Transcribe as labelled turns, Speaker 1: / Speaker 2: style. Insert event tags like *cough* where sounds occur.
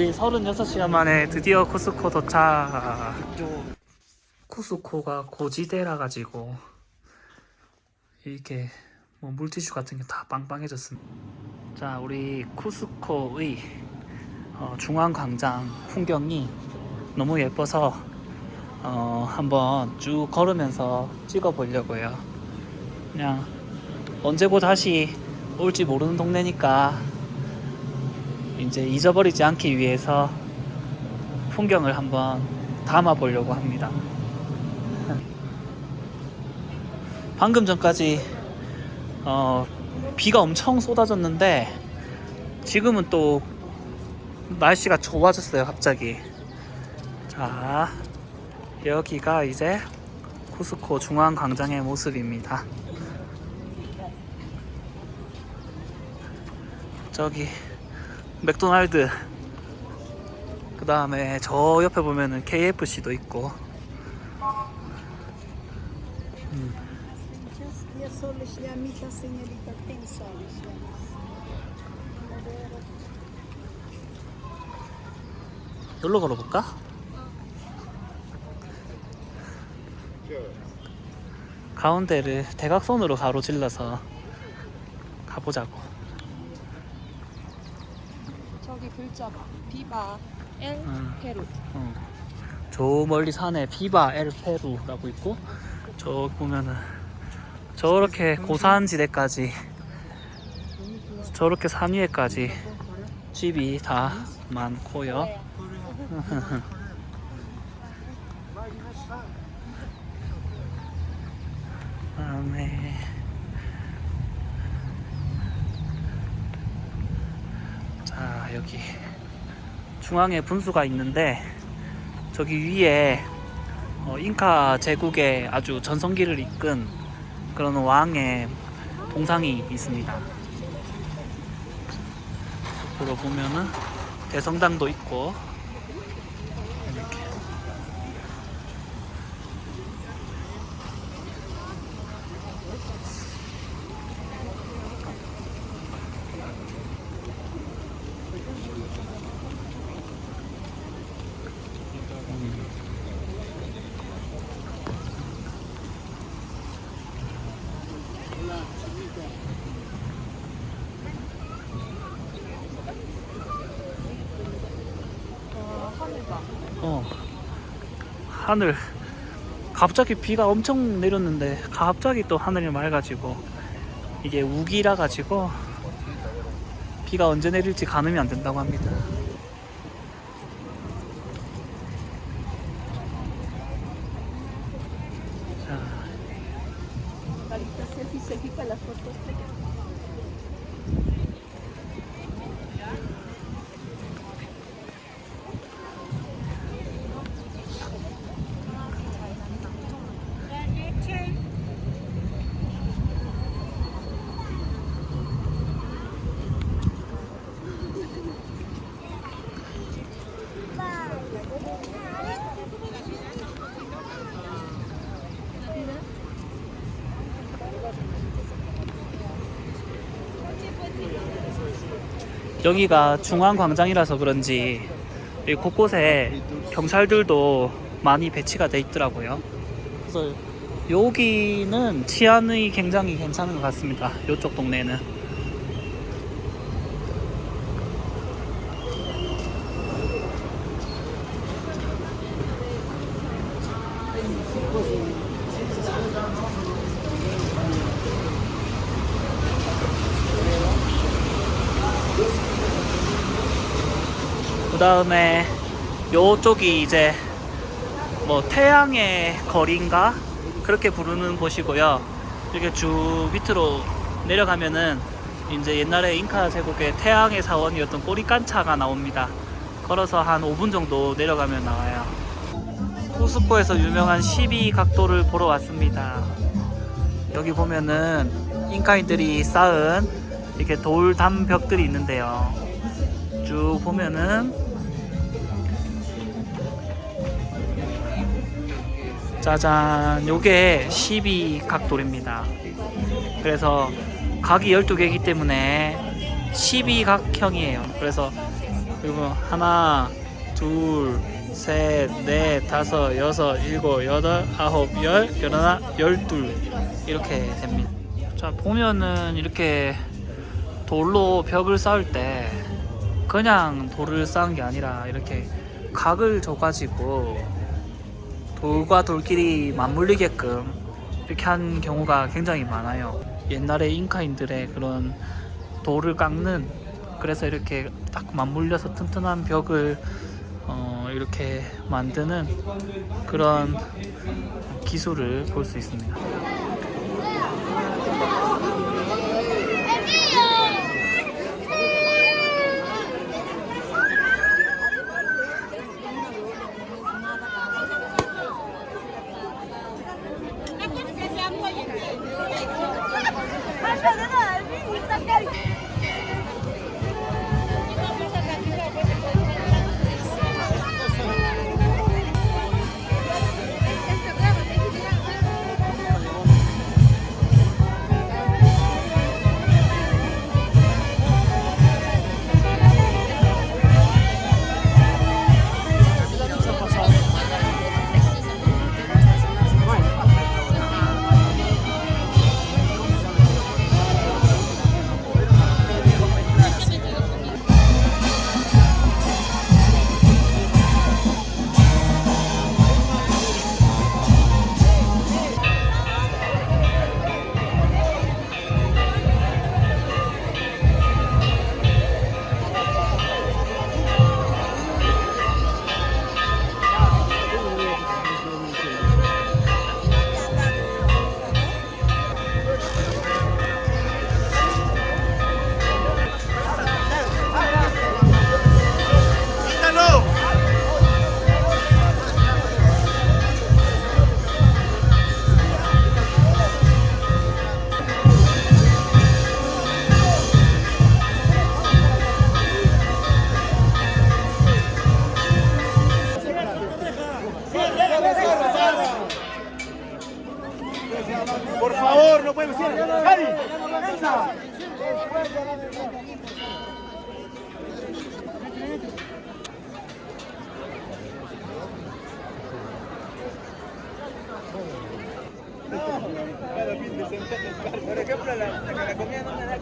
Speaker 1: 우리 36시간 만에 드디어 쿠스코 도착. 쿠스코가 고지대라 가지고 이렇게 뭐 물티슈 같은 게 다 빵빵해졌습니다. 자, 우리 쿠스코의 어, 중앙 광장 풍경이 너무 예뻐서 어, 한번 쭉 걸으면서 찍어 보려고요. 그냥 언제고 다시 올지 모르는 동네니까 이제 잊어버리지 않기 위해서 풍경을 한번 담아 보려고 합니다. *laughs* 방금 전까지 어, 비가 엄청 쏟아졌는데 지금은 또 날씨가 좋아졌어요 갑자기 자 여기가 이제 쿠스코 중앙광장의 모습입니다 저기 맥도날드 그 다음에 저 옆에 보면은 KFC도 있고
Speaker 2: 음.
Speaker 1: 여기로 걸어볼까? 가운데를 대각선으로 가로질러서 가보자고
Speaker 3: 저기 글자 봐. 비바 엘
Speaker 1: 음.
Speaker 3: 페루.
Speaker 1: 어. 저 멀리 산에 비바 엘 페루라고 있고 저 보면은 저렇게 고산지대까지 저렇게 산 위에까지 집이 다 많고요. *laughs* 다음에 자 여기 중앙에 분수가 있는데 저기 위에 어, 잉카 제국의 아주 전성기를 이끈 그런 왕의 동상이 있습니다. 옆으로 보면은 대성당도 있고 이렇게
Speaker 3: 어.
Speaker 1: 어 하늘 갑자기 비가 엄청 내렸는데 갑자기 또 하늘이 맑아지고 이게 우기라 가지고 비가 언제 내릴지 가늠이 안 된다고 합니다.
Speaker 2: las fotos.
Speaker 1: 여기가 중앙광장이라서 그런지 이 곳곳에 경찰들도 많이 배치가 돼 있더라고요. 그래서 여기는 치안이 굉장히 괜찮은 것 같습니다. 이쪽 동네는. 다음에 요쪽이 이제 뭐 태양의 거리인가 그렇게 부르는 곳이고요. 이렇게 쭉 밑으로 내려가면은 이제 옛날에 잉카 제국의 태양의 사원이었던 꼬리깐차가 나옵니다. 걸어서 한 5분 정도 내려가면 나와요. 쿠스코에서 유명한 12각도를 보러 왔습니다. 여기 보면은 잉카인들이 쌓은 이렇게 돌 담 벽들이 있는데요. 쭉 보면은 짜잔. 요게 12각 돌입니다. 그래서 각이 12개이기 때문에 12각형이에요. 그래서 그리고 하나, 둘, 셋, 넷, 다섯, 여섯, 일곱, 여덟, 아홉, 열, 열하나, 열둘. 이렇게 됩니다. 자 보면은 이렇게 돌로 벽을 쌓을 때 그냥 돌을 쌓은 게 아니라 이렇게 각을 줘가지고 돌과 돌끼리 맞물리게끔 이렇게 한 경우가 굉장히 많아요. 옛날에 잉카인들의 그런 돌을 깎는 그래서 이렇게 딱 맞물려서 튼튼한 벽을 어, 이렇게 만드는 그런 기술을 볼 수 있습니다.
Speaker 4: Thank you. Por ejemplo, la, la comida no me da